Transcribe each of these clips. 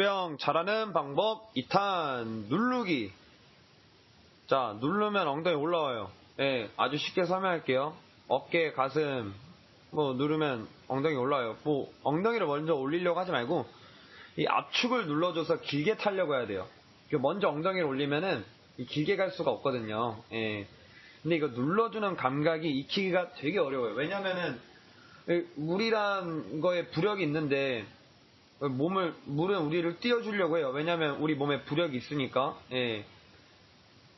저병 잘하는 방법 2탄 누르기. 자, 누르면 엉덩이 올라와요. 예, 아주 쉽게 설명할게요. 어깨, 가슴, 뭐 누르면 엉덩이 올라와요. 뭐 엉덩이를 먼저 올리려고 하지 말고 이 압축을 눌러줘서 길게 타려고 해야 돼요. 그 먼저 엉덩이를 올리면은 이 길게 갈 수가 없거든요. 예. 근데 이거 눌러주는 감각이 익히기가 되게 어려워요. 왜냐면은 이 물이란 거에 부력이 있는데 몸을 물은 우리를 띄워주려고 해요. 왜냐면 우리 몸에 부력이 있으니까. 예.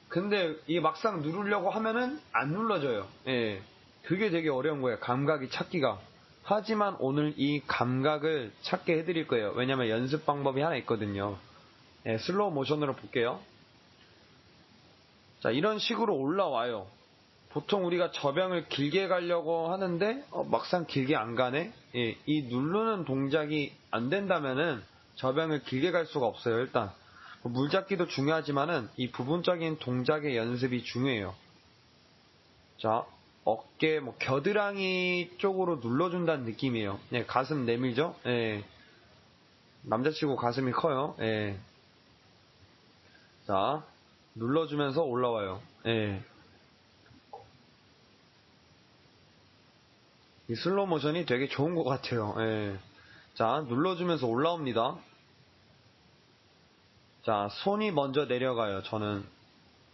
근데 이게 막상 누르려고 하면은 안 눌러져요. 예. 그게 되게 어려운 거예요. 감각이 찾기가. 하지만 오늘 이 감각을 찾게 해드릴 거예요. 왜냐면 연습 방법이 하나 있거든요. 예, 슬로우 모션으로 볼게요. 자, 이런 식으로 올라와요. 보통 우리가 저병을 길게 가려고 하는데 어, 막상 길게 안 가네. 예, 이 누르는 동작이 안 된다면은 저병을 길게 갈 수가 없어요. 일단 뭐 물잡기도 중요하지만은 이 부분적인 동작의 연습이 중요해요. 자, 어깨 뭐 겨드랑이 쪽으로 눌러준다는 느낌이에요. 예, 가슴 내밀죠. 예. 남자치고 가슴이 커요. 예. 자, 눌러주면서 올라와요. 예. 이 슬로우 모션이 되게 좋은 것 같아요. 예. 자, 눌러주면서 올라옵니다. 자, 손이 먼저 내려가요. 저는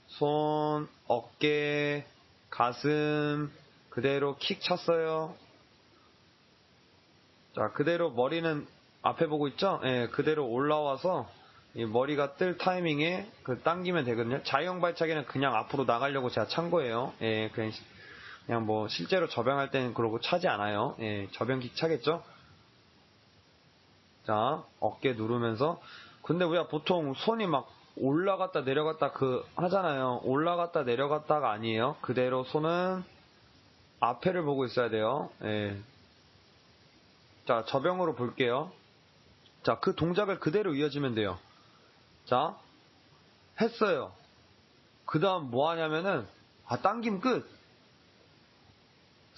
손, 어깨, 가슴 그대로 킥 쳤어요. 자, 그대로 머리는 앞에 보고 있죠? 예, 그대로 올라와서 이 머리가 뜰 타이밍에 그 당기면 되거든요. 자영 발차기는 그냥 앞으로 나가려고 제가 찬 거예요. 예, 그냥 그냥 뭐 실제로 저병할 때는 그러고 차지 않아요. 예, 저병킥 차겠죠? 자, 어깨 누르면서 근데 우리가 보통 손이 막 올라갔다 내려갔다 그 하잖아요. 올라갔다 내려갔다가 아니에요. 그대로 손은 앞에를 보고 있어야 돼요. 예. 자, 저병으로 볼게요. 자, 그 동작을 그대로 이어지면 돼요. 자, 했어요. 그 다음 뭐 하냐면은, 아, 당김 끝.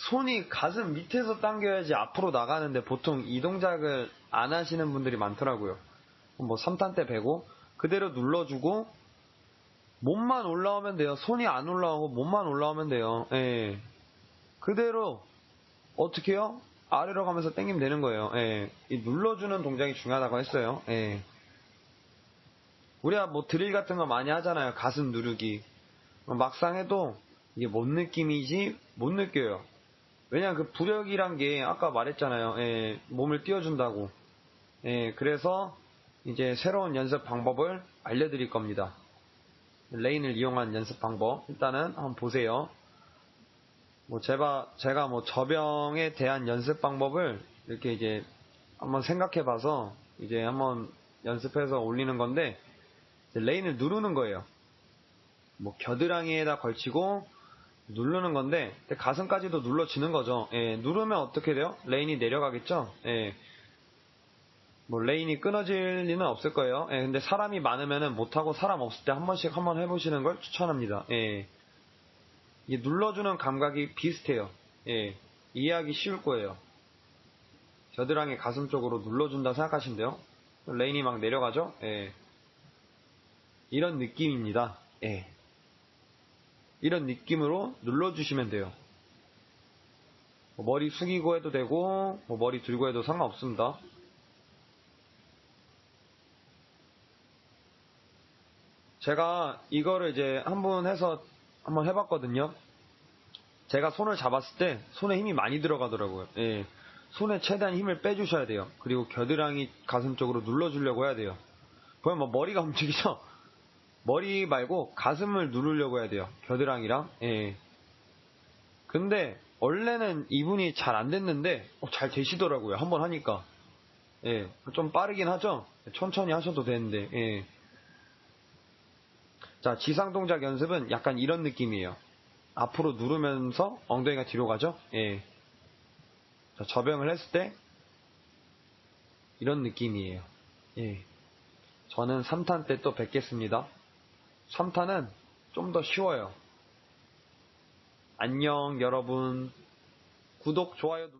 손이 가슴 밑에서 당겨야지 앞으로 나가는데 보통 이 동작을 안 하시는 분들이 많더라고요. 뭐 3탄 때 배고, 그대로 눌러주고, 몸만 올라오면 돼요. 손이 안 올라오고 몸만 올라오면 돼요. 예. 그대로, 어떻게 해요? 아래로 가면서 당기면 되는 거예요. 예. 이 눌러주는 동작이 중요하다고 했어요. 예. 우리가 뭐 드릴 같은 거 많이 하잖아요. 가슴 누르기. 막상 해도 이게 뭔 느낌이지 못 느껴요. 왜냐면 그 부력이란 게 아까 말했잖아요. 예, 몸을 띄워준다고. 예, 그래서 이제 새로운 연습 방법을 알려드릴 겁니다. 레인을 이용한 연습 방법. 일단은 한번 보세요. 뭐 제가, 제가 뭐 저병에 대한 연습 방법을 이렇게 이제 한번 생각해 봐서 이제 한번 연습해서 올리는 건데, 레인을 누르는 거예요. 뭐 겨드랑이에다 걸치고 누르는 건데 가슴까지도 눌러지는 거죠. 예, 누르면 어떻게 돼요? 레인이 내려가겠죠. 예. 뭐 레인이 끊어질 리는 없을 거예요. 예, 근데 사람이 많으면은 못하고 사람 없을 때 한 번씩 한번 해보시는 걸 추천합니다. 예. 이게 눌러주는 감각이 비슷해요. 예. 이해하기 쉬울 거예요. 겨드랑이 가슴 쪽으로 눌러준다 생각하시면 돼요. 레인이 막 내려가죠. 예. 이런 느낌입니다. 예. 이런 느낌으로 눌러주시면 돼요. 뭐 머리 숙이고 해도 되고, 뭐 머리 들고 해도 상관없습니다. 제가 이거를 이제 한 번 해서 한번 해봤거든요. 제가 손을 잡았을 때 손에 힘이 많이 들어가더라고요. 예. 손에 최대한 힘을 빼주셔야 돼요. 그리고 겨드랑이 가슴 쪽으로 눌러주려고 해야 돼요. 보면 뭐 머리가 움직이죠? 머리 말고 가슴을 누르려고 해야 돼요. 겨드랑이랑. 예. 근데 원래는 이분이 잘 안 됐는데 어, 잘 되시더라고요. 한번 하니까. 예. 좀 빠르긴 하죠. 천천히 하셔도 되는데. 예. 자, 지상 동작 연습은 약간 이런 느낌이에요. 앞으로 누르면서 엉덩이가 뒤로 가죠. 예. 자, 저병을 했을 때 이런 느낌이에요. 예. 저는 3탄 때 또 뵙겠습니다. 3탄은 좀더 쉬워요. 안녕 여러분. 구독, 좋아요 눌